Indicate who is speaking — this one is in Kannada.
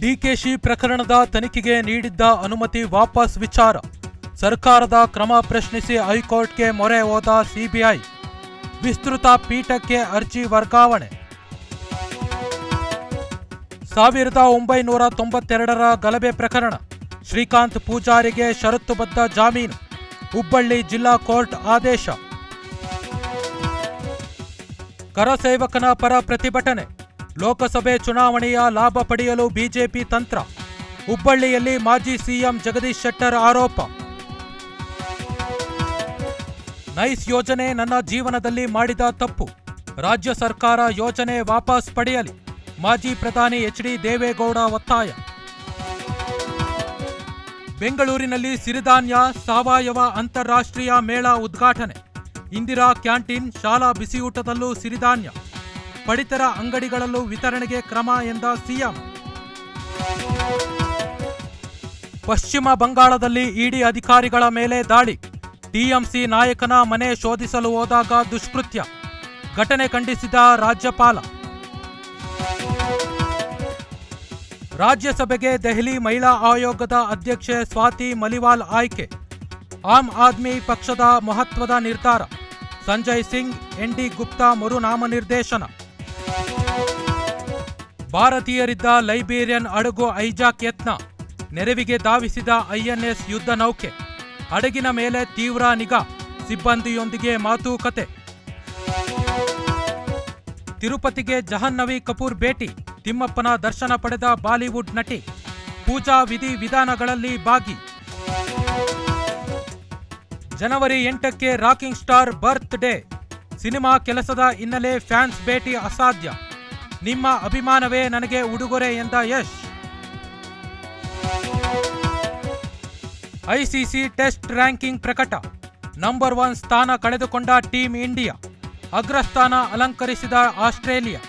Speaker 1: ಡಿಕೆಶಿ ಪ್ರಕರಣದ ತನಿಖೆಗೆ ನೀಡಿದ್ದ ಅನುಮತಿ ವಾಪಸ್ ವಿಚಾರ. ಸರ್ಕಾರದ ಕ್ರಮ ಪ್ರಶ್ನಿಸಿ ಹೈಕೋರ್ಟ್ಗೆ ಮೊರೆ ಹೋದ ಸಿಬಿಐ. ವಿಸ್ತೃತ ಪೀಠಕ್ಕೆ ಅರ್ಜಿ ವರ್ಗಾವಣೆ. ಸಾವಿರದ ಒಂಬೈನೂರ ತೊಂಬತ್ತೆರಡರ ಗಲಭೆ ಪ್ರಕರಣ. ಶ್ರೀಕಾಂತ್ ಪೂಜಾರಿಗೆ ಷರತ್ತುಬದ್ಧ ಜಾಮೀನು. ಹುಬ್ಬಳ್ಳಿ ಜಿಲ್ಲಾ ಕೋರ್ಟ್ ಆದೇಶ. ಕರಸೇವಕನ ಪರ ಪ್ರತಿಭಟನೆ. ಲೋಕಸಭೆ ಚುನಾವಣೆಯ ಲಾಭ ಪಡೆಯಲು ಬಿಜೆಪಿ ತಂತ್ರ. ಹುಬ್ಬಳ್ಳಿಯಲ್ಲಿ ಮಾಜಿ ಸಿಎಂ ಜಗದೀಶ್ ಶೆಟ್ಟರ್ ಆರೋಪ. ನೈಸ್ ಯೋಜನೆ ನನ್ನ ಜೀವನದಲ್ಲಿ ಮಾಡಿದ ತಪ್ಪು. ರಾಜ್ಯ ಸರ್ಕಾರ ಯೋಜನೆ ವಾಪಸ್ ಪಡೆಯಲಿ. ಮಾಜಿ ಪ್ರಧಾನಿ ಎಚ್ ಡಿ ದೇವೇಗೌಡ ಒತ್ತಾಯ. ಬೆಂಗಳೂರಿನಲ್ಲಿ ಸಿರಿಧಾನ್ಯ ಸಾವಯವ ಅಂತಾರಾಷ್ಟ್ರೀಯ ಮೇಳ ಉದ್ಘಾಟನೆ. ಇಂದಿರಾ ಕ್ಯಾಂಟೀನ್ ಶಾಲಾ ಬಿಸಿಯೂಟದಲ್ಲೂ ಸಿರಿಧಾನ್ಯ. ಪಡಿತರ ಅಂಗಡಿಗಳಲ್ಲೂ ವಿತರಣೆಗೆ ಕ್ರಮ ಎಂದ ಸಿಎಂ. ಪಶ್ಚಿಮ ಬಂಗಾಳದಲ್ಲಿ ಇಡಿ ಅಧಿಕಾರಿಗಳ ಮೇಲೆ ದಾಳಿ. ಟಿಎಂಸಿ ನಾಯಕನ ಮನೆ ಶೋಧಿಸಲು ಹೋದಾಗ ದುಷ್ಕೃತ್ಯ. ಘಟನೆ ಖಂಡಿಸಿದ ರಾಜ್ಯಪಾಲ. ರಾಜ್ಯಸಭೆಗೆ ದೆಹಲಿ ಮಹಿಳಾ ಆಯೋಗದ ಅಧ್ಯಕ್ಷೆ ಸ್ವಾತಿ ಮಲಿವಾಲ್ ಆಯ್ಕೆ. ಆಮ್ ಆದ್ಮಿ ಪಕ್ಷದ ಮಹತ್ವದ ನಿರ್ಧಾರ. ಸಂಜಯ್ ಸಿಂಗ್ ಎನ್ಡಿ ಗುಪ್ತಾ ಮರು ನಾಮನಿರ್ದೇಶನ ಭಾರತೀಯರಿದ್ದ ಲೈಬೇರಿಯನ್ ಹಡಗು ಐಜಾಕ್ ಯತ್ನ, ನೆರವಿಗೆ ಧಾವಿಸಿದ ಐಎನ್ಎಸ್ ಯುದ್ಧ ನೌಕೆ, ಹಡಗಿನ ಮೇಲೆ ತೀವ್ರ ನಿಗಾ, ಸಿಬ್ಬಂದಿಯೊಂದಿಗೆ ಮಾತುಕತೆ. ತಿರುಪತಿಗೆ ಜಹನ್ನವಿ ಕಪೂರ್ ಭೇಟಿ, ತಿಮ್ಮಪ್ಪನ ದರ್ಶನ ಪಡೆದ ಬಾಲಿವುಡ್ ನಟಿ, ಪೂಜಾ ವಿಧಿ ವಿಧಾನಗಳಲ್ಲಿ ಭಾಗಿ. ಜನವರಿ ಎಂಟಕ್ಕೆ rocking star birthday, cinema ಕೆಲಸದ ಹಿನ್ನೆಲೆ ಫ್ಯಾನ್ಸ್ ಭೇಟಿ ಅಸಾಧ್ಯ. ನಿಮ್ಮ ಅಭಿಮಾನವೇ ನನಗೆ ಉಡುಗೊರೆ ಎಂದ ಯಶ್. ಐಸಿಸಿ ಟೆಸ್ಟ್ ರ್ಯಾಂಕಿಂಗ್ ಪ್ರಕಟ. ನಂಬರ್ ಒನ್ ಸ್ಥಾನ ಕಳೆದುಕೊಂಡ ಟೀಂ ಇಂಡಿಯಾ. ಅಗ್ರಸ್ಥಾನ ಅಲಂಕರಿಸಿದ ಆಸ್ಟ್ರೇಲಿಯಾ.